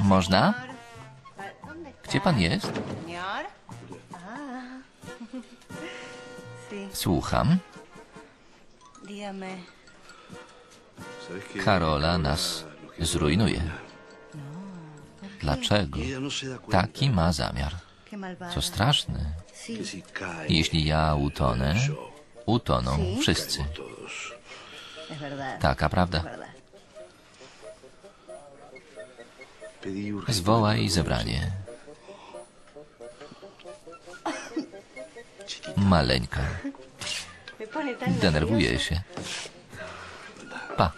Można? Gdzie pan jest? Słucham. Karola nas zrujnuje. Dlaczego? Taki ma zamiar. Co straszne. Jeśli ja utonę, utoną wszyscy. Taka prawda. Zwołaj zebranie. Maleńka. Denerwuje się. Pa.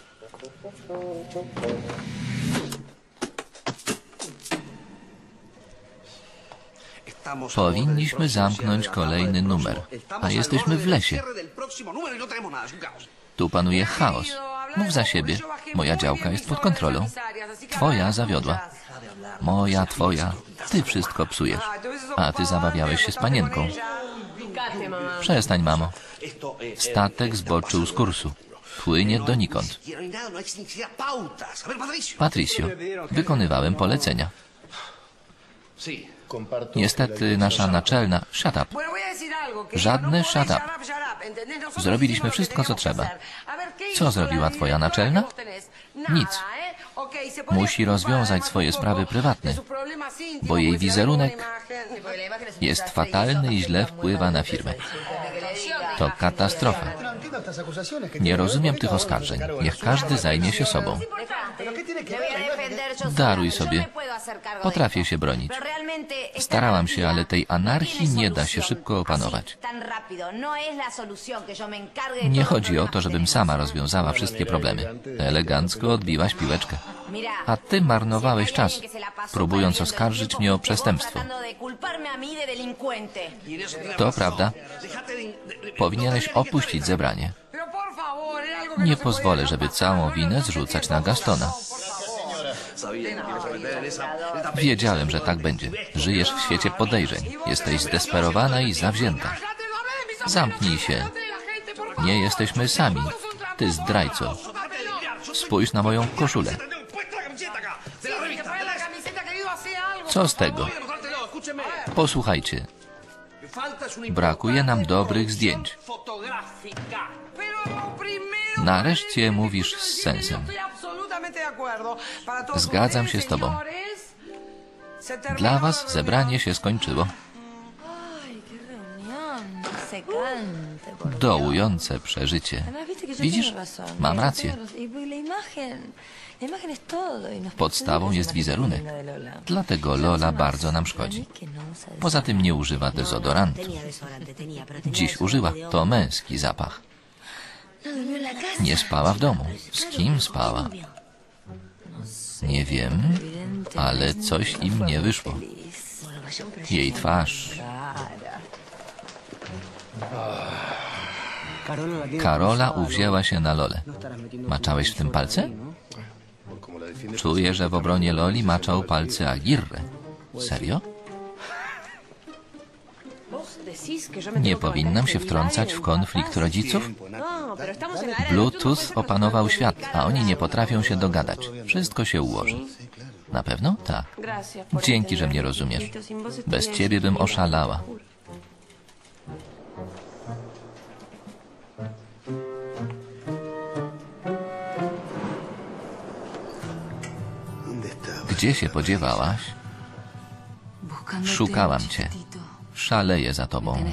Powinniśmy zamknąć kolejny numer, a jesteśmy w lesie. Tu panuje chaos. Mów za siebie. Moja działka jest pod kontrolą. Twoja zawiodła. Moja, twoja. Ty wszystko psujesz. A ty zabawiałeś się z panienką. Przestań, mamo. Statek zboczył z kursu. Płynie donikąd. Patricio, wykonywałem polecenia. Niestety nasza naczelna... Shut up. Żadne shut up. Zrobiliśmy wszystko, co trzeba. Co zrobiła twoja naczelna? Nic. Musi rozwiązać swoje sprawy prywatne, bo jej wizerunek jest fatalny i źle wpływa na firmę. To katastrofa. Nie rozumiem tych oskarżeń. Niech każdy zajmie się sobą. Daruj sobie. Potrafię się bronić. Starałam się, ale tej anarchii nie da się szybko opanować. Nie chodzi o to, żebym sama rozwiązała wszystkie problemy. Elegancko odbiłaś piłeczkę. A ty marnowałeś czas, próbując oskarżyć mnie o przestępstwo. To prawda. Powinieneś opuścić zebranie. Nie pozwolę, żeby całą winę zrzucać na Gastona. Wiedziałem, że tak będzie. Żyjesz w świecie podejrzeń. Jesteś zdesperowana i zawzięta. Zamknij się. Nie jesteśmy sami. Ty zdrajco. Spójrz na moją koszulę. Co z tego? Posłuchajcie. Brakuje nam dobrych zdjęć. Nareszcie mówisz z sensem. Zgadzam się z tobą. Dla was zebranie się skończyło. Dołujące przeżycie. Widzisz? Mam rację. Podstawą jest wizerunek. Dlatego Lola bardzo nam szkodzi. Poza tym nie używa dezodorantu. Dziś użyła. To męski zapach. Nie spała w domu. Z kim spała? Nie wiem, ale coś im nie wyszło. Jej twarz. Karola uwzięła się na Lolę. Maczałeś w tym palce? Czuję, że w obronie Loli maczał palce Agirre. Serio? Nie powinnam się wtrącać w konflikt rodziców? Bluetooth opanował świat, a oni nie potrafią się dogadać. Wszystko się ułoży. Na pewno? Tak. Dzięki, że mnie rozumiesz. Bez ciebie bym oszalała. Gdzie się podziewałaś? Szukałam cię. Szaleję za tobą.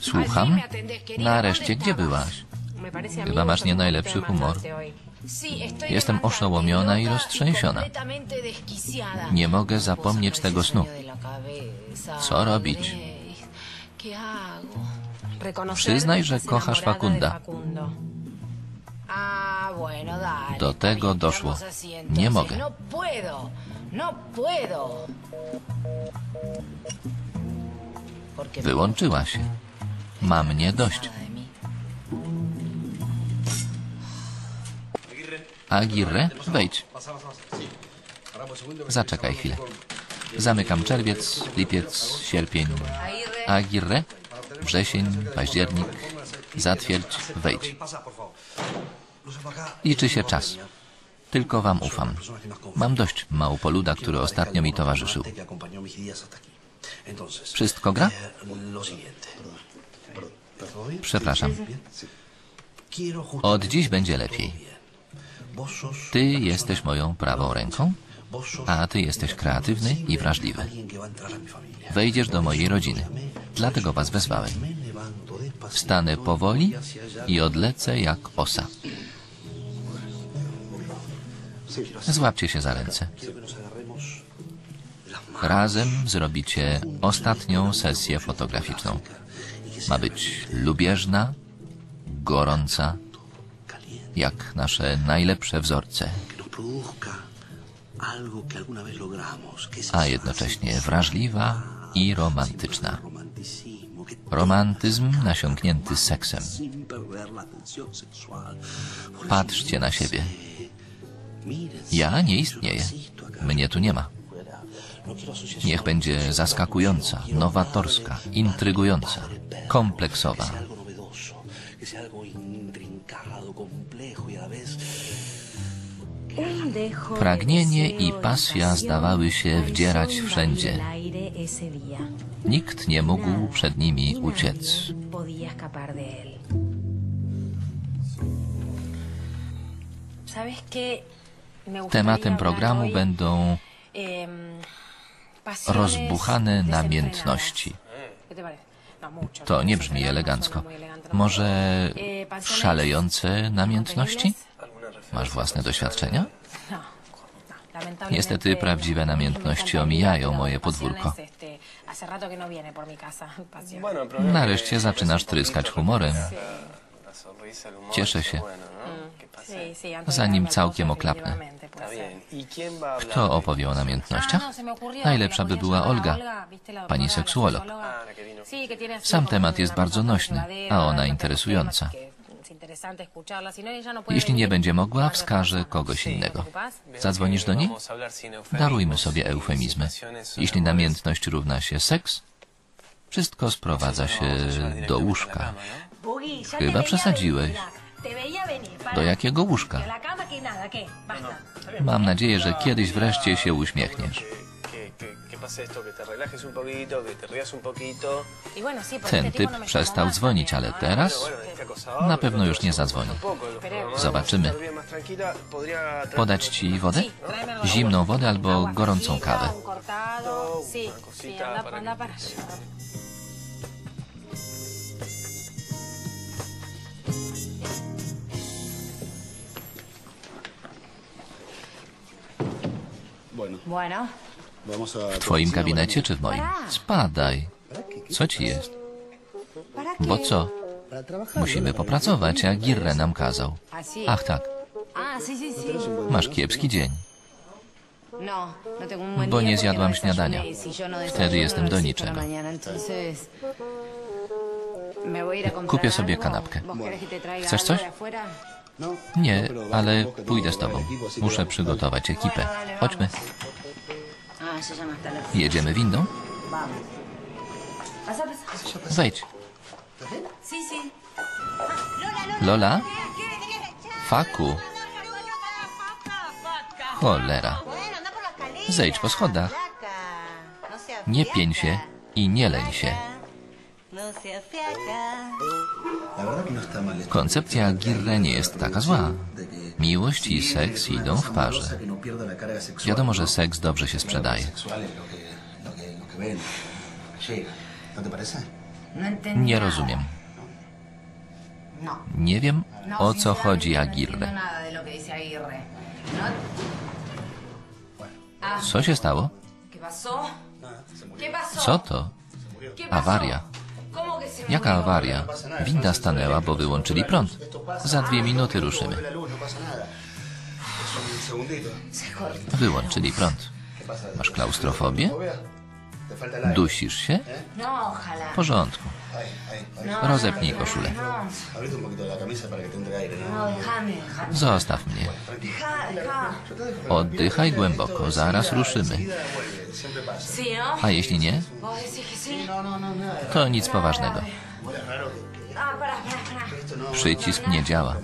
Słucham? Nareszcie, gdzie byłaś? Chyba masz nie najlepszy humor. Jestem oszołomiona i roztrzęsiona. Nie mogę zapomnieć tego snu. Co robić? Przyznaj, że kochasz Fakunda. Do tego doszło. Nie mogę. Wyłączyła się. Ma mnie dość. Agirre, wejdź. Zaczekaj chwilę. Zamykam czerwiec, lipiec, sierpień. Aguirre? Wrzesień, październik. Zatwierdź, wejdź. Liczy się czas. Tylko wam ufam. Mam dość małpoluda, który ostatnio mi towarzyszył. Wszystko gra? Przepraszam. Od dziś będzie lepiej. Ty jesteś moją prawą ręką, a ty jesteś kreatywny i wrażliwy. Wejdziesz do mojej rodziny. Dlatego was wezwałem. Wstanę powoli i odlecę jak osa. Złapcie się za ręce. Razem zrobicie ostatnią sesję fotograficzną. Ma być lubieżna, gorąca, jak nasze najlepsze wzorce, a jednocześnie wrażliwa i romantyczna. Romantyzm nasiąknięty seksem. Patrzcie na siebie. Ja nie istnieję. Mnie tu nie ma. Niech będzie zaskakująca, nowatorska, intrygująca, kompleksowa. Pragnienie i pasja zdawały się wdzierać wszędzie. Nikt nie mógł przed nimi uciec. Tematem programu będą rozbuchane namiętności. To nie brzmi elegancko. Może szalejące namiętności? Masz własne doświadczenia? Niestety prawdziwe namiętności omijają moje podwórko. Nareszcie zaczynasz tryskać humorem. Cieszę się. Zanim całkiem oklapnę. Kto opowie o namiętnościach? Najlepsza by była Olga, pani seksuolog. Sam temat jest bardzo nośny, a ona interesująca. Jeśli nie będzie mogła, wskaże kogoś innego. Zadzwonisz do niej? Darujmy sobie eufemizmy. Jeśli namiętność równa się seks, wszystko sprowadza się do łóżka. Chyba przesadziłeś. Do jakiego łóżka? Mam nadzieję, że kiedyś wreszcie się uśmiechniesz. Ten typ przestał dzwonić, ale teraz na pewno już nie zadzwoni. Zobaczymy. Podać ci wodę? Zimną wodę albo gorącą kawę. W twoim gabinecie czy w moim? Spadaj. Co ci jest? Bo co? Musimy popracować, jak Girre nam kazał. Ach tak, Ah, masz kiepski dzień. No, no Bo nie zjadłam śniadania. no Wtedy jestem do niczego. Kupię sobie kanapkę. ¿Vos querés que te traiga Chcesz coś? Nie, ale pójdę z tobą. Muszę przygotować ekipę. Chodźmy. Jedziemy windą? Wejdź. Lola? Faku. Cholera. Zejdź po schodach. Nie pień się i nie leń się. Koncepcja Girre nie jest taka zła. Miłość i seks idą w parze. Wiadomo, że seks dobrze się sprzedaje. No Nie rozumiem. No. Nie wiem, No, o co chodzi no. No. Ah, Co się stało? Co to? Awaria. Jaka awaria? Winda stanęła, bo wyłączyli prąd. Za dwie minuty ruszymy. Wyłączyli prąd. Masz klaustrofobię? Dusisz się? No. W porządku. Rozepnij koszulę. No. Zostaw mnie. Oddychaj głęboko, zaraz ruszymy. A jeśli nie, to nic poważnego. Przycisk nie działa.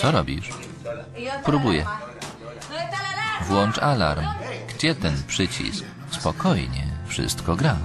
Co robisz? ¿Y dónde está la Próbuję. Włącz alarm. Gdzie ten przycisk? Spokojnie, wszystko gra.